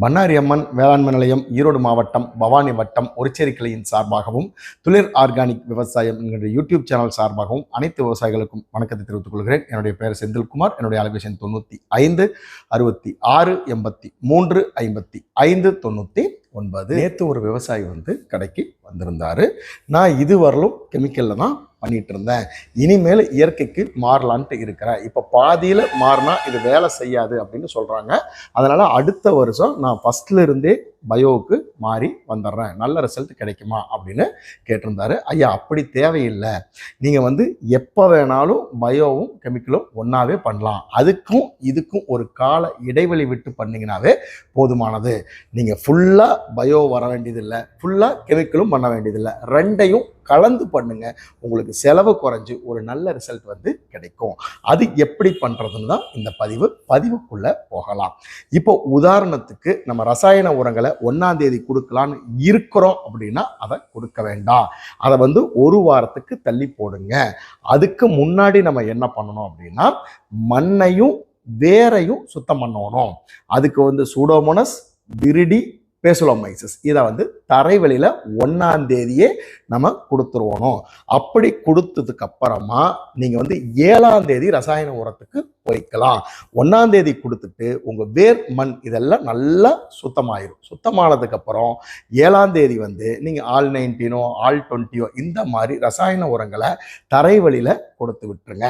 பண்ணாரி அம்மன் வேளாண்மை நிலையம் ஈரோடு மாவட்டம் பவானி வட்டம் ஒருச்சேரி கிளையின் சார்பாகவும் துளிர் ஆர்கானிக் விவசாயம் என்கிற யூடியூப் சேனல் சார்பாகவும் அனைத்து விவசாயிகளுக்கும் வணக்கத்தை தெரிவித்துக் கொள்கிறேன். என்னுடைய பெயர் செந்தில்குமார். என்னுடைய அலைபேசன் தொண்ணூற்றி ஐந்து அறுபத்தி ஆறு எண்பத்தி மூன்று ஐம்பத்தி ஐந்து தொண்ணூற்றி ஒன்பது. நேற்று ஒரு விவசாயி வந்து கடைக்கு வந்திருந்தார். நான் இதுவரையிலும் கெமிக்கலில் தான் பண்ணிட்டு இருந்தேன் இனிமேல் இயற்கைக்கு மாறலான்ட்டு இருக்கிறேன். இப்போ பாதியில் மாறினா இது வேலை செய்யாது அப்படின்னு சொல்கிறாங்க அதனால் அடுத்த வருஷம் நான் ஃபஸ்ட்லேருந்தே பயோவுக்கு மாறி வந்துடுறேன். நல்ல ரிசல்ட் கிடைக்குமா அப்படின்னு கேட்டிருந்தாரு. ஐயா அப்படி தேவையில்லை. நீங்கள் வந்து எப்போ வேணாலும் பயோவும் கெமிக்கலும் ஒன்றாவே பண்ணலாம். அதுக்கும் இதுக்கும் ஒரு கால இடைவெளி விட்டு பண்ணிங்கனாவே போதுமானது. நீங்கள் ஃபுல்லாக பயோ வர வேண்டியதில்லை. ஃபுல்லாக கெமிக்கலும் பண்ண வேண்டியதில்லை. ரெண்டையும் கலந்து பண்ணுங்க. உங்களுக்கு செலவு குறைஞ்சு ஒரு நல்ல ரிசல்ட் வந்து கிடைக்கும். அது எப்படி பண்ணுறதுன்னு தான் இந்த பதிவு. பதிவுக்குள்ளே போகலாம். இப்போ உதாரணத்துக்கு நம்ம ரசாயன உரங்களை ஒன்றாம் தேதி கொடுக்கலான்னு இருக்கிறோம் அப்படின்னா அதை கொடுக்க வேண்டாம். அதை வந்து ஒரு வாரத்துக்கு தள்ளி போடுங்க. அதுக்கு முன்னாடி நம்ம என்ன பண்ணணும் அப்படின்னா மண்ணையும் வேரையும் சுத்தம் பண்ணணும். அதுக்கு வந்து சூடோமோனஸ் விரிடி பேசுலோமைசிஸ் இதை வந்து தரைவெளியில் ஒன்றாம் தேதியே நம்ம கொடுத்துருவோணும் அப்படி கொடுத்ததுக்கு அப்புறமா நீங்கள் வந்து ஏழாம் தேதி ரசாயன உரத்துக்கு போய்க்கலாம் ஒன்றாம் தேதி கொடுத்துட்டு உங்கள் வேர் மண் இதெல்லாம் நல்லா சுத்தமாயிரும். சுத்தமானதுக்கப்புறம் ஏழாம் தேதி வந்து நீங்கள் ஆல் நைன்டீனோ ஆல் டுவெண்ட்டியோ இந்த மாதிரி ரசாயன உரங்களை தரைவழியில் கொடுத்து விட்டுருங்க.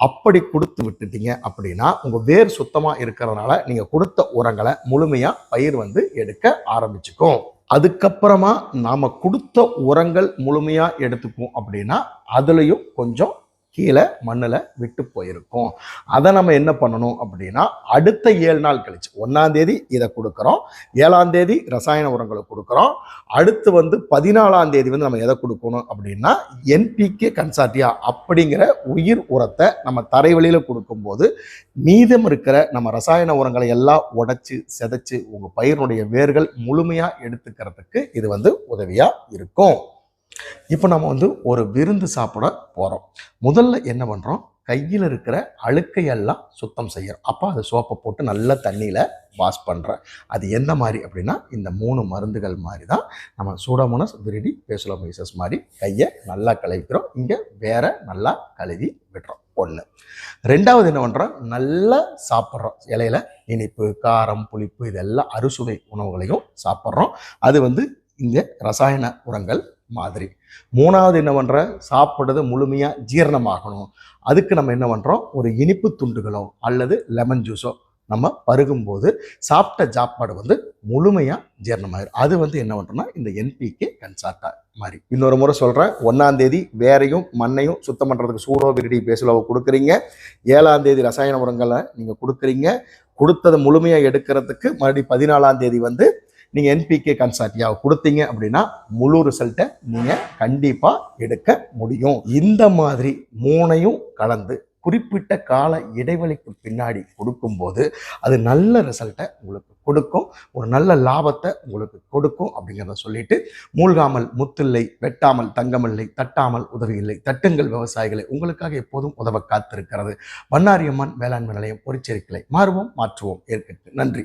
அப்படி கொடுத்து விட்டுட்டீங்க அப்படின்னா உங்கள் வேர் சுத்தமாக இருக்கிறதுனால நீங்கள் கொடுத்த உரங்களை முழுமையாக பயிர் வந்து எடுக்க ஆரம்பிச்சுக்கும். அதுக்கப்புறமா நாம் கொடுத்த உரங்கள் முழுமையாக எடுத்துக்கும் அப்படின்னா அதுலேயும் கொஞ்சம் கீழே மண்ணில் விட்டு போயிருக்கும். அதை நம்ம என்ன பண்ணணும் அப்படின்னா அடுத்த ஏழு நாள் கழிச்சு ஒன்றாந்தேதி இதை கொடுக்குறோம் ஏழாந்தேதி ரசாயன உரங்களை கொடுக்குறோம் அடுத்து வந்து பதினாலாம் தேதி வந்து நம்ம எதை கொடுக்கணும் அப்படின்னா என்பிகே கன்சாட்டியா அப்படிங்கிற உயிர் உரத்தை நம்ம தரைவழியில் கொடுக்கும்போது மீதம் இருக்கிற நம்ம ரசாயன உரங்களை எல்லாம் உடைச்சி செதைச்சு உங்கள் பயிரினுடைய வேர்கள் முழுமையாக எடுத்துக்கிறதுக்கு இது வந்து உதவியாக இருக்கும். இப்போ நம்ம வந்து ஒரு விருந்து சாப்பிட போகிறோம் முதல்ல என்ன பண்ணுறோம் கையில் இருக்கிற அழுக்கையெல்லாம் சுத்தம் செய்யறோம். அப்போ அது சோப்பை போட்டு நல்ல தண்ணியில் வாஷ் பண்ணுறேன் அது எந்த மாதிரி அப்படின்னா இந்த மூணு மருந்துகள் மாதிரி தான். நம்ம சூடோமோனஸ் விரிடி பேசுலமைசஸ் மாதிரி கையை நல்லா கழுவிக்கிறோம். இங்கே வேற நல்லா கழுவி விடுறோம் ஒன்று ரெண்டாவது என்ன பண்ணுறோம் நல்லா சாப்பிட்றோம். இலையில இனிப்பு காரம் புளிப்பு இதெல்லாம் அறுசுவை உணவுகளையும் சாப்பிட்றோம். அது வந்து இங்கே ரசாயன உரங்கள் மாதிரி. மூணாவது என்ன பண்ணுற சாப்பிட்றது முழுமையாக ஜீரணமாகணும். அதுக்கு நம்ம என்ன பண்ணுறோம் ஒரு இனிப்பு துண்டுகளோ அல்லது லெமன் ஜூஸோ நம்ம பருகும்போது சாப்பிட்ட சாப்பாடு வந்து முழுமையாக ஜீரணமாயிரும். அது வந்து என்ன பண்ணுறோம்னா இந்த என்பிகே கன்சார்ட்டா மாதிரி இன்னொரு முறை சொல்கிறேன் ஒன்றாந்தேதி வேறையும் மண்ணையும் சுத்தம் பண்ணுறதுக்கு சூடோ விரடி பேசுலவோ கொடுக்குறீங்க. ஏழாந்தேதி ரசாயன உரங்களை நீங்கள் கொடுக்குறீங்க. கொடுத்ததை முழுமையாக எடுக்கிறதுக்கு மறுபடியும் பதினாலாம் தேதி வந்து நீங்கள் என்பிகே கன்சார்டியாவை கொடுத்தீங்க அப்படின்னா முழு ரிசல்ட்டை நீங்கள் கண்டிப்பாக எடுக்க முடியும். இந்த மாதிரி மூணையும் கலந்து குறிப்பிட்ட கால இடைவெளிக்கு பின்னாடி கொடுக்கும்போது அது நல்ல ரிசல்ட்டை உங்களுக்கு கொடுக்கும். ஒரு நல்ல லாபத்தை உங்களுக்கு கொடுக்கும் அப்படிங்கிறத சொல்லிட்டு மூழ்காமல் முத்தில்லை வெட்டாமல் தங்கமில்லை தட்டாமல் உதவியில்லை தட்டுங்கள் விவசாயிகளை உங்களுக்காக எப்போதும் உதவ காத்திருக்கிறது. பண்ணாரியம்மன் வேளாண்மை நிலையம் பொறிச்சேரிக்கலை மாறுவோம் மாற்றுவோம். ஏற்கட்டு. நன்றி.